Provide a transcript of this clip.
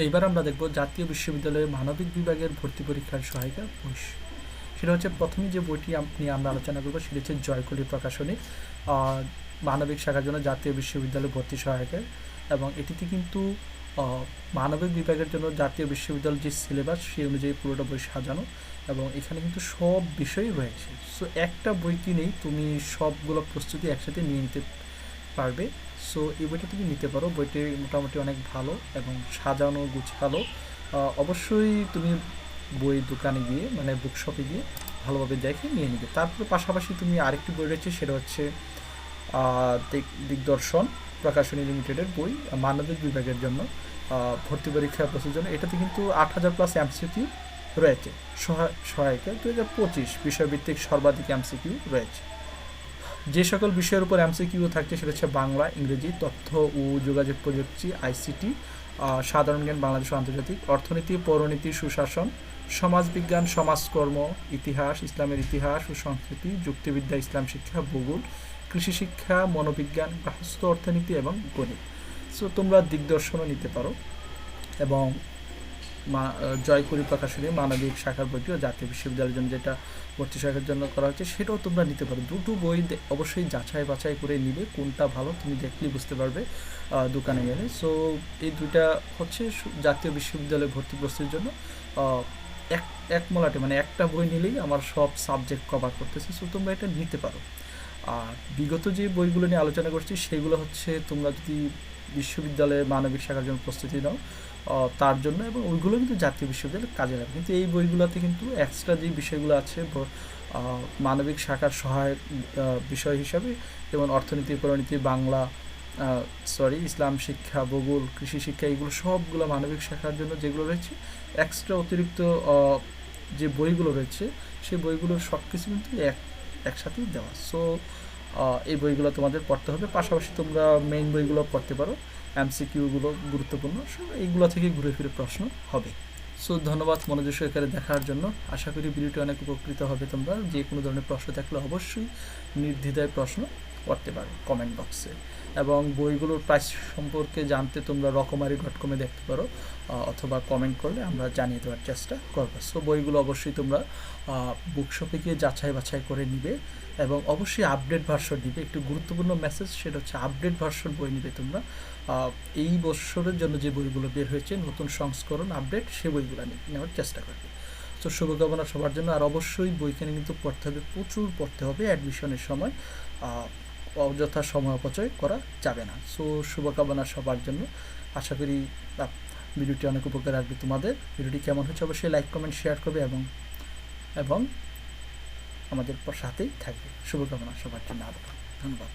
এইবার আমরা দেখব জাতীয় বিশ্ববিদ্যালয়ের মানবিক বিভাগের ভর্তি পরীক্ষার সহায়িকা বই সেটা হচ্ছে প্রথমে যে বইটি নিয়ে আমরা আলোচনা করব সেটা হচ্ছে জয়কলি প্রকাশনী মানবিক শাখার জন্য জাতীয় বিশ্ববিদ্যালয় ভর্তি সহায়িকা এবং এটিতে কিন্তু মানবিক বিভাগের জন্য জাতীয় বিশ্ববিদ্যালয়ের যে সিলেবাস সেই অনুযায়ী পুরোটা বই সাজানো এবং এখানে কিন্তু সব বিষয়ই রয়েছে। সো একটা বই কিনেই তুমি সবগুলো প্রস্তুতি একসাথে নিয়ে নিতে পারবে। সো এই বইটা তুমি নিতে পারো। বইটি মোটামুটি অনেক ভালো এবং সাজানো গুছালো অবশ্যই তুমি বই দোকানে গিয়ে মানে বুক শপে গিয়ে ভালোভাবে দেখে নিয়ে নিবে। তারপরে পাশাপাশি তুমি আরেকটি বই রয়েছে, সেটা হচ্ছে দিগদর্শন প্রকাশনী লিমিটেডের বই, মানবিক বিভাগের জন্য ভর্তি পরীক্ষা প্রস্তুতির জন্য। এটাতে কিন্তু আট হাজার প্লাস এমসিকিউ রয়েছে সহায়- সহায়িকা। দু হাজার পঁচিশ বিষয়ভিত্তিক সর্বাধিক এমসিকিউ রয়েছে। যে সকল বিষয়ের উপর এমসিকিউ থাকছে সেটা হচ্ছে বাংলা, ইংরেজি, তথ্য ও যোগাযোগ প্রযুক্তি আইসিটি সাধারণ জ্ঞান, বাংলাদেশ আন্তর্জাতিক, অর্থনীতি, পৌরনীতি, সুশাসন, সমাজবিজ্ঞান, সমাজকর্ম, ইতিহাস, ইসলামের ইতিহাস ও সংস্কৃতি, যুক্তিবিদ্যা, ইসলাম শিক্ষা, ভূগোল, কৃষি শিক্ষা, মনোবিজ্ঞান গার্হস্থ অর্থনীতি এবং গণিত। সো তোমরা দিগদর্শনও নিতে পারো। এবং মা জয়পুরি প্রকাশনী মানবিক শাখার বইটি ও জাতীয় বিশ্ববিদ্যালয়ের জন্য যেটা ভর্তি শাখার জন্য করা হচ্ছে সেটাও তোমরা নিতে পারো। দুটো বই অবশ্যই যাচাই বাছাই করে নিবে, কোনটা ভালো তুমি দেখলেই বুঝতে পারবে দোকানে গেলে। সো এই দুইটা হচ্ছে জাতীয় বিশ্ববিদ্যালয়ে ভর্তি প্রস্তুতির জন্য এক এক মলাটে মানে একটা বই নিলেই আমার সব সাবজেক্ট কভার করতেছে সো তোমরা এটা নিতে পারো। আর বিগত যে বইগুলো নিয়ে আলোচনা করছি, সেগুলো হচ্ছে তোমরা যদি বিশ্ববিদ্যালয়ে মানবিক শাখার জন্য প্রস্তুতি নাও তার জন্য এবং ওইগুলো কিন্তু জাতীয় বিশ্ববিদ্যালয়ে কাজে লাগে। কিন্তু এই বইগুলোতে কিন্তু এক্সট্রা যে বিষয়গুলো আছে মানবিক শাখার সহায়ক বিষয় হিসাবে যেমন অর্থনীতি, পরিণীতি, বাংলা সরি ইসলাম শিক্ষা, ভূগোল, কৃষি শিক্ষা, এগুলো সবগুলো মানবিক শাখার জন্য যেগুলো রয়েছে এক্সট্রা অতিরিক্ত যে বইগুলো রয়েছে সেই বইগুলোর সব কিছু কিন্তু এক, একসাথেই দেওয়া। সো এই বইগুলো তোমাদের পড়তে হবে। পাশাপাশি তোমরা মেইন বইগুলো পড়তে পারো। এমসিকিউগুলো গুরুত্বপূর্ণ। সব এইগুলো থেকে ঘুরে ফিরে প্রশ্ন হবে। সো, ধন্যবাদ মনোযোগ সহকারে দেখার জন্য। আশা করি ভিডিওটি অনেক উপকৃত হবে তোমরা। যে কোনো ধরনের প্রশ্ন থাকলে অবশ্যই নির্দ্বিধায় প্রশ্ন করতে পারো কমেন্ট বক্সে এবং বইগুলোর প্রাইস সম্পর্কে জানতে তোমরা রকমারি কমে দেখতে পারো অথবা কমেন্ট করলে আমরা জানিয়ে দেওয়ার চেষ্টা করব। সো বইগুলো অবশ্যই তোমরা বুকশপে গিয়ে যাচাই বাছাই করে নিবে এবং অবশ্যই আপডেট ভার্সন নিবে। একটু গুরুত্বপূর্ণ মেসেজ সেটা হচ্ছে আপডেট ভার্সন বই নিবে তোমরা। এই বছরের জন্য যে বইগুলো বের হয়েছে, নতুন সংস্করণ আপডেট সে বইগুলো নেওয়ার চেষ্টা করবে। তো শুভকামনা সবার জন্য। আর অবশ্যই বই কিনে কিন্তু পড়তে হবে, প্রচুর পড়তে হবে অ্যাডমিশনের সময়। অযথা সময় অপচয় করা যাবে না। সো শুভকামনা সবার জন্য। আশা করি ভিডিওটি অনেক উপকার আসবে তোমাদের। ভিডিওটি কেমন হচ্ছে অবশ্যই লাইক কমেন্ট শেয়ার করবে এবং এবং আমাদের সাথেই থাকবে। শুভকামনা সবার জন্য আবার। ধন্যবাদ।